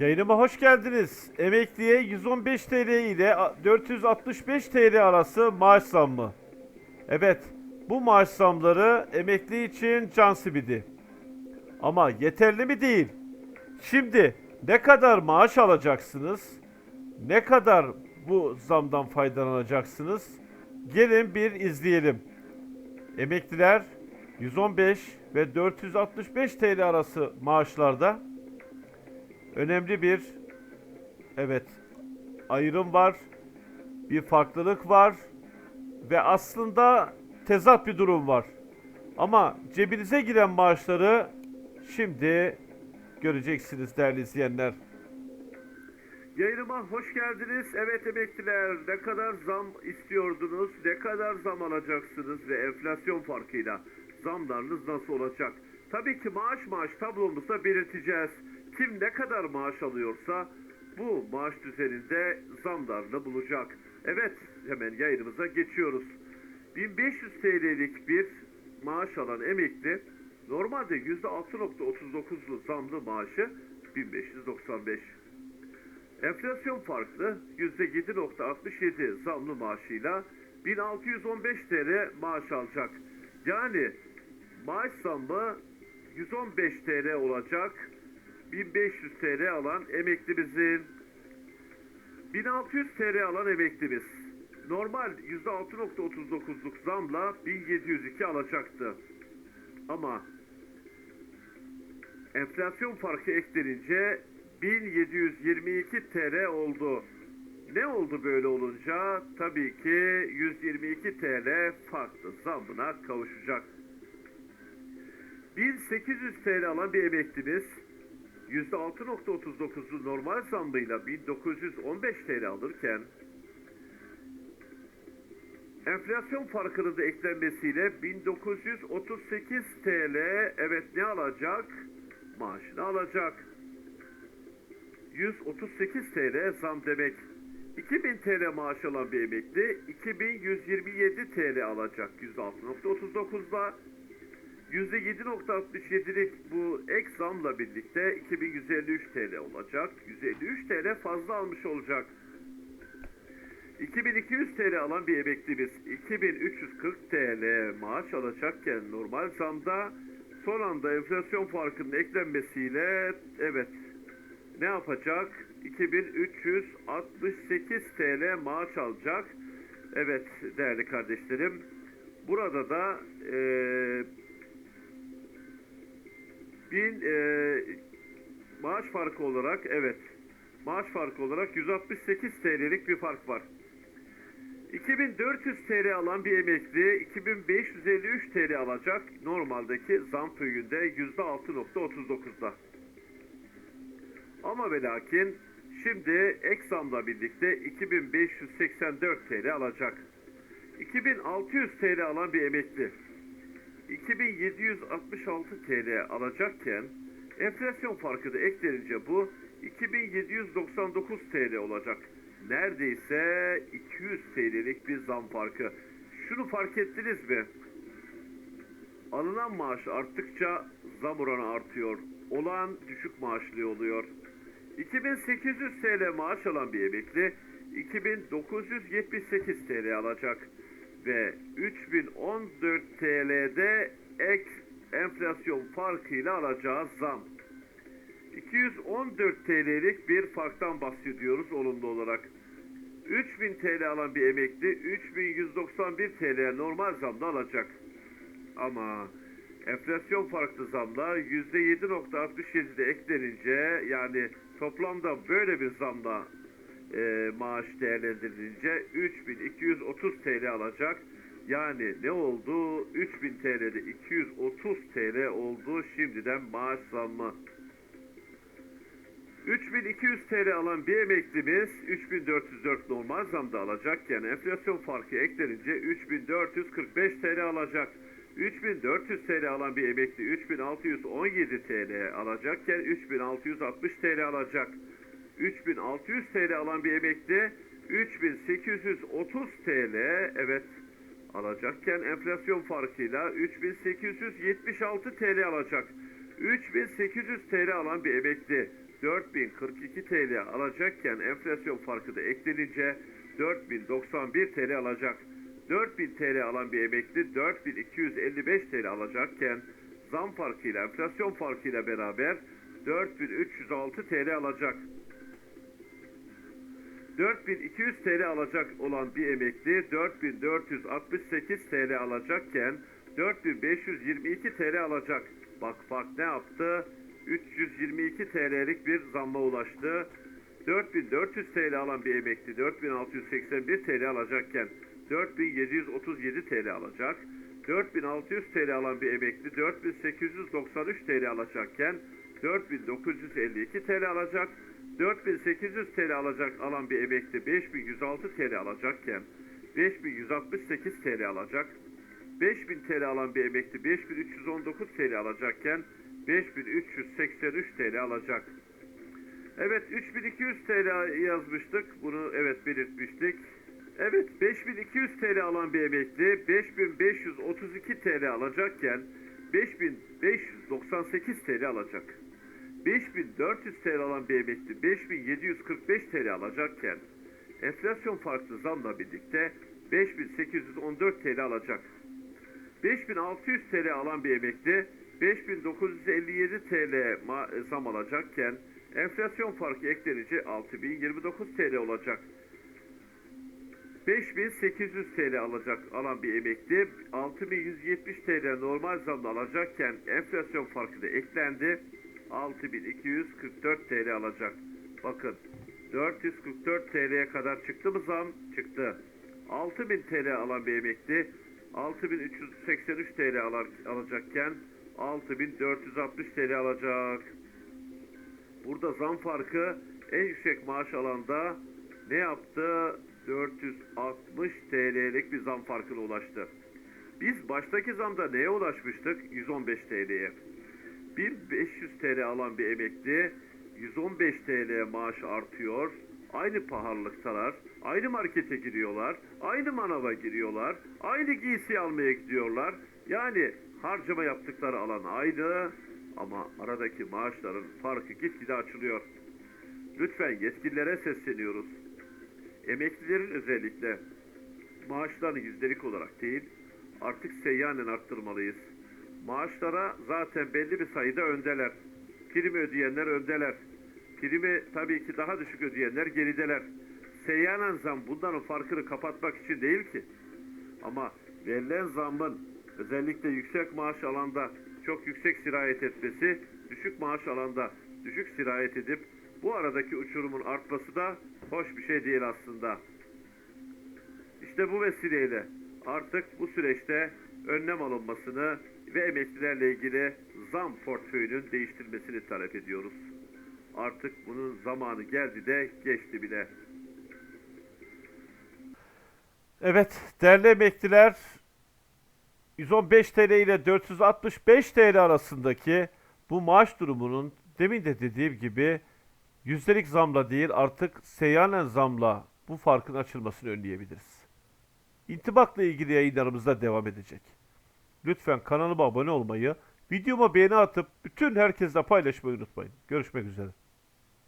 Yayınıma hoş geldiniz. Emekliye 115 TL ile 465 TL arası maaş zammı. Evet, bu maaş zamları emekli için can simidi. Ama yeterli mi değil? Şimdi ne kadar maaş alacaksınız? Ne kadar bu zamdan faydalanacaksınız? Gelin bir izleyelim. Emekliler 115 ve 465 TL arası maaşlarda önemli bir evet ayrım var. Bir farklılık var ve aslında tezat bir durum var. Ama cebinize giren maaşları şimdi göreceksiniz değerli izleyenler. Yayınıma hoş geldiniz. Evet emekliler ne kadar zam istiyordunuz, ne kadar zam alacaksınız ve enflasyon farkıyla zamlarınız nasıl olacak? Tabii ki maaş maaş tablomuzda belirteceğiz. Kim ne kadar maaş alıyorsa bu maaş düzeninde zamlarını bulacak. Evet hemen yayınımıza geçiyoruz. 1500 TL'lik bir maaş alan emekli normalde %6.39'lu zamlı maaşı 1595. Enflasyon farklı %7.67 zamlı maaşıyla 1615 TL maaş alacak. Yani maaş zammı 115 TL olacak. 1500 TL alan emeklimizin 1600 TL alan emeklimiz normal %6.39'luk zamla 1702 alacaktı. Ama enflasyon farkı eklenince 1722 TL oldu. Ne oldu böyle olunca? Tabii ki 122 TL farklı zammına kavuşacak. 1800 TL alan bir emeklimiz %6.39'lu normal zammıyla 1915 TL alırken enflasyon farkının da eklenmesiyle 1938 TL evet ne alacak? Maaşını alacak. 138 TL zam demek. 2000 TL maaş alan bir emekli 2127 TL alacak %6.39'la. %7.67'lik bu ek zamla birlikte 2153 TL olacak. 153 TL fazla almış olacak. 2200 TL alan bir emeklimiz 2340 TL maaş alacakken normal zamda son anda enflasyon farkının eklenmesiyle evet ne yapacak? 2368 TL maaş alacak. Evet değerli kardeşlerim. Burada da eee bin eee maaş farkı olarak evet maaş farkı olarak 168 TL'lik bir fark var. 2400 TL alan bir emekli 2553 TL alacak normaldeki zam föyünde %6.39'da. Ama ve lakin şimdi ek zamla birlikte 2584 TL alacak. 2600 TL alan bir emekli 2766 TL alacakken enflasyon farkı da eklenince bu 2799 TL olacak. Neredeyse 200 TL'lik bir zam farkı. Şunu fark ettiniz mi? Alınan maaş arttıkça zam oranı artıyor. Olan düşük maaşlı oluyor. 2800 TL maaş alan bir emekli 2978 TL alacak ve 3014 TL'de ek enflasyon farkıyla alacağı zam. 214 TL'lik bir farktan bahsediyoruz olumlu olarak. 3000 TL alan bir emekli 3191 TL normal zamda alacak. Ama enflasyon farklı zamlar %7.67'de eklenince yani toplamda böyle bir zamla e, maaş değerlendirilince 3230 TL alacak. Yani ne oldu? 3000 TL'de 230 TL oldu şimdiden maaş zammı. 3200 TL alan bir emeklimiz 3404 normal zamda alacakken enflasyon farkı eklenince 3445 TL alacak. 3400 TL alan bir emekli 3617 TL alacakken 3660 TL alacak. 3600 TL alan bir emekli 3830 TL evet alacakken enflasyon farkıyla 3876 TL alacak. 3800 TL alan bir emekli 4042 TL alacakken enflasyon farkı da eklenince 4091 TL alacak. 4000 TL alan bir emekli 4255 TL alacakken zam farkıyla enflasyon farkıyla beraber 4306 TL alacak. 4200 TL alacak olan bir emekli 4468 TL alacakken 4522 TL alacak. Bak fark ne yaptı? 322 TL'lik bir zamma ulaştı. 4400 TL alan bir emekli 4681 TL alacakken 4737 TL alacak. 4600 TL alan bir emekli 4893 TL alacakken 4952 TL alacak. 4800 TL alacak alan bir emekli 5106 TL alacakken 5168 TL alacak. 5000 TL alan bir emekli 5319 TL alacakken 5383 TL alacak. Evet 3200 TL yazmıştık. Bunu evet belirtmiştik. Evet 5200 TL alan bir emekli 5532 TL alacakken 5598 TL alacak. 5400 TL alan bir emekli 5745 TL alacakken enflasyon farklı zamla birlikte 5814 TL alacak. 5600 TL alan bir emekli 5957 TL zam alacakken enflasyon farkı eklenince 6029 TL olacak. 5800 TL alacak alan bir emekli 6170 TL normal zamla alacakken enflasyon farkı da eklendi 6244 TL alacak. Bakın 444 TL'ye kadar çıktı mı zam? Çıktı. 6000 TL alan bir emekli 6383 TL alacakken 6460 TL alacak. Burada zam farkı en yüksek maaş alanda ne yaptı? 460 TL'lik bir zam farkına ulaştı. Biz baştaki zamda neye ulaşmıştık? 115 TL'ye. 1500 TL alan bir emekli 115 TL maaş artıyor. Aynı pahalılıktalar, aynı markete giriyorlar, aynı manava giriyorlar, aynı giysi almaya gidiyorlar. Yani harcama yaptıkları alan aynı ama aradaki maaşların farkı gitgide açılıyor. Lütfen yetkililere sesleniyoruz. Emeklilerin özellikle maaşlarını yüzdelik olarak değil, artık seyyanen arttırmalıyız. Maaşlara zaten belli bir sayıda öndeler. Prim ödeyenler öndeler. Primi tabii ki daha düşük ödeyenler gerideler. Seyyanen zam bunların farkını kapatmak için değil ki. Ama verilen zammın özellikle yüksek maaş alanda çok yüksek sirayet etmesi, düşük maaş alanda düşük sirayet edip bu aradaki uçurumun artması da hoş bir şey değil aslında. İşte bu vesileyle artık bu süreçte önlem alınmasını ve emeklilerle ilgili zam portföyünün değiştirilmesini talep ediyoruz. Artık bunun zamanı geldi de geçti bile. Evet, değerli emekliler 115 TL ile 465 TL arasındaki bu maaş durumunun demin de dediğim gibi yüzdelik zamla değil artık seyyanen zamla bu farkın açılmasını önleyebiliriz. İntibakla ilgili yayınlarımız da devam edecek. Lütfen kanalıma abone olmayı, videoma beğeni atıp bütün herkesle paylaşmayı unutmayın. Görüşmek üzere.